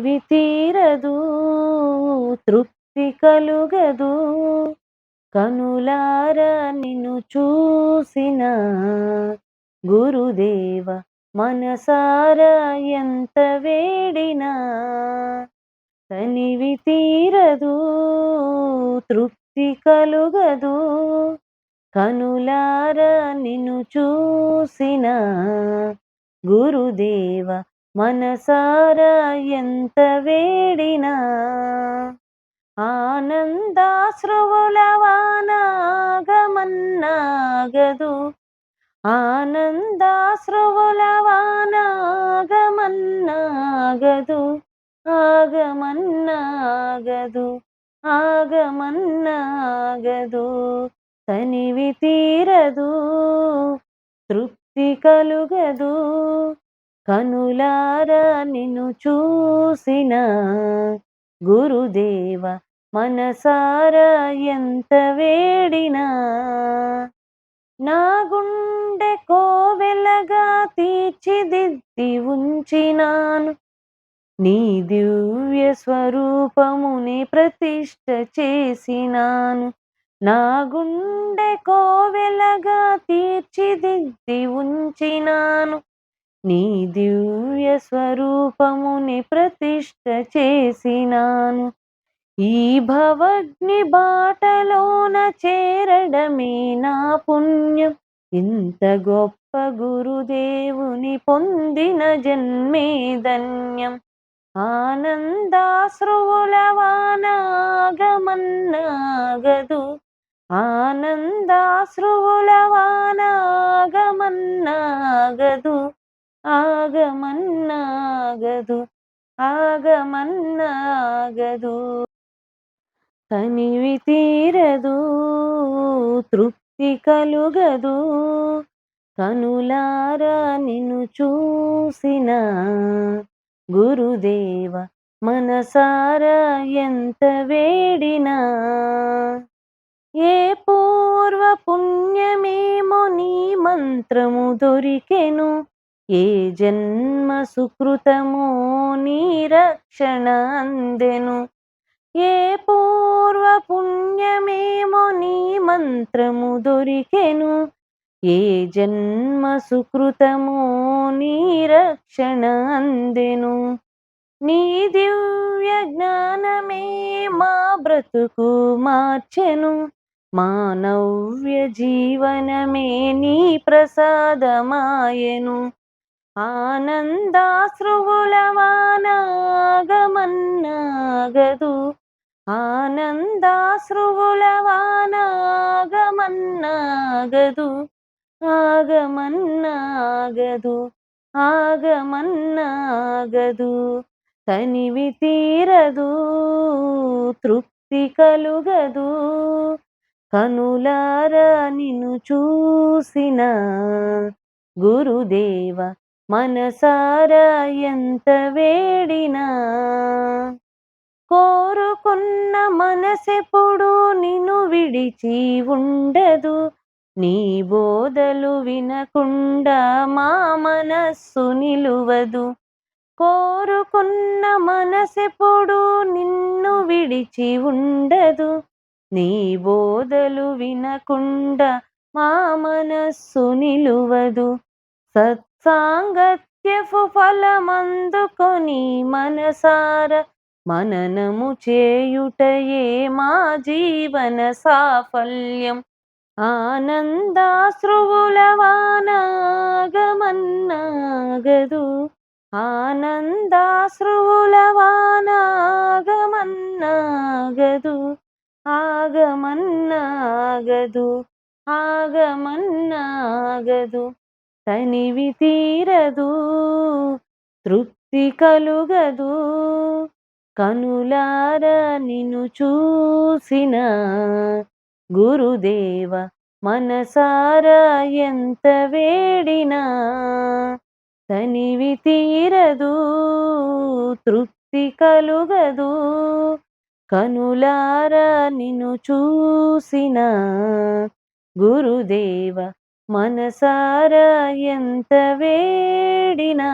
తనివి తీరదు తృప్తి కలుగదు. కనులార నిన్ను చూసిన గురుదేవ మనసార ఎంత వేడినా. తనివి తీరదు తృప్తి కలుగదు. కనులార నిన్ను చూసిన గురుదేవ మనసార ఎంత వేడినా ఆనందాశ్రువుల వానాగమన్నాగదు ఆనందాశ్రువుల వానాగమన్నాగదు ఆగమన్నాగదు. ఆగమన్నాగదు. తనివి తీరదు. తృప్తి కలుగదు. కనులారా నిన్ను చూసిన గురుదేవ మనసారా ఎంత వేడినా. నా గుండె కోవెలగా తీర్చిదిద్ది ఉంచినాను. నీ దివ్య స్వరూపముని ప్రతిష్ట చేసినాను. నా గుండె కోవెలగా తీర్చిదిద్ది ఉంచినాను. నీ దివ్య స్వరూపముని ప్రతిష్ట చేసినాను. ఈ భవగ్ని బాటలోన చేరడమే నా పుణ్యం. ఇంత గొప్ప గురుదేవుని పొందిన జన్మే ధన్యం. ఆనందాశ్రువుల వానాగమన్నాగదు. ఆనందాశ్రువుల వానాగమన్నాగదు. ఆగమన్నాగదు ఆగమన్నాగదు. తనివి తీరదు తృప్తి కలుగదు. కనులారా నిన్ను చూసిన గురుదేవ మనసారా ఎంత వేడినా. ఏ పూర్వ పుణ్యమేమో నీ మంత్రము దొరికెను ఏ జన్మ సుకృతమో నీ రక్షణ అందెను ఏ పూర్వ పుణ్యమేమో నీ మంత్రము దొరికెను. ఏ జన్మ సుకృతమో నీ రక్షణ అందెను నీ దివ్య జ్ఞానమే మా బ్రతుకు మార్చెను. మానవ్య జీవనమే నీ ప్రసాదమాయను. ఆనందాశ్రువులవానాగమన్నాగదు. ఆనందాశ్రువులవానాగమన్నాగదు. ఆగమన్నాగదు ఆగమన్నాగదు. తనివి తీరదు తృప్తి కలుగదు. కనులారా నిన్ను చూసిన గురుదేవ మనసారా ఎంత వేడినా? కోరుకున్న మనసెప్పుడు నిన్ను విడిచి ఉండదు. నీ బోధలు వినకుండా మా మనస్సు నిలువదు. కోరుకున్న మనసెప్పుడు నిన్ను విడిచి ఉండదు. నీ బోధలు వినకుండా మా మనస్సు నిలువదు. సత్ సాంగత్యపు ఫలమందుకొని మనసార మననము చేయుటయే మా జీవన సాఫల్యం. ఆనందాశ్రువుల వానాగమన్నాగదు. ఆనందాశ్రువుల వానాగమన్నాగదు ఆగమన్నాగదు. ఆగమన్నాగదు. తనివి తీరదు తృప్తి కలుగదు. కనులార నిన్ను చూసిన గురుదేవ మనసార ఎంత వేడినా తనివి తీరదు తృప్తి కలుగదు. కనులార నిన్ను చూసిన గురుదేవ మనసారా ఎంత వేడినా.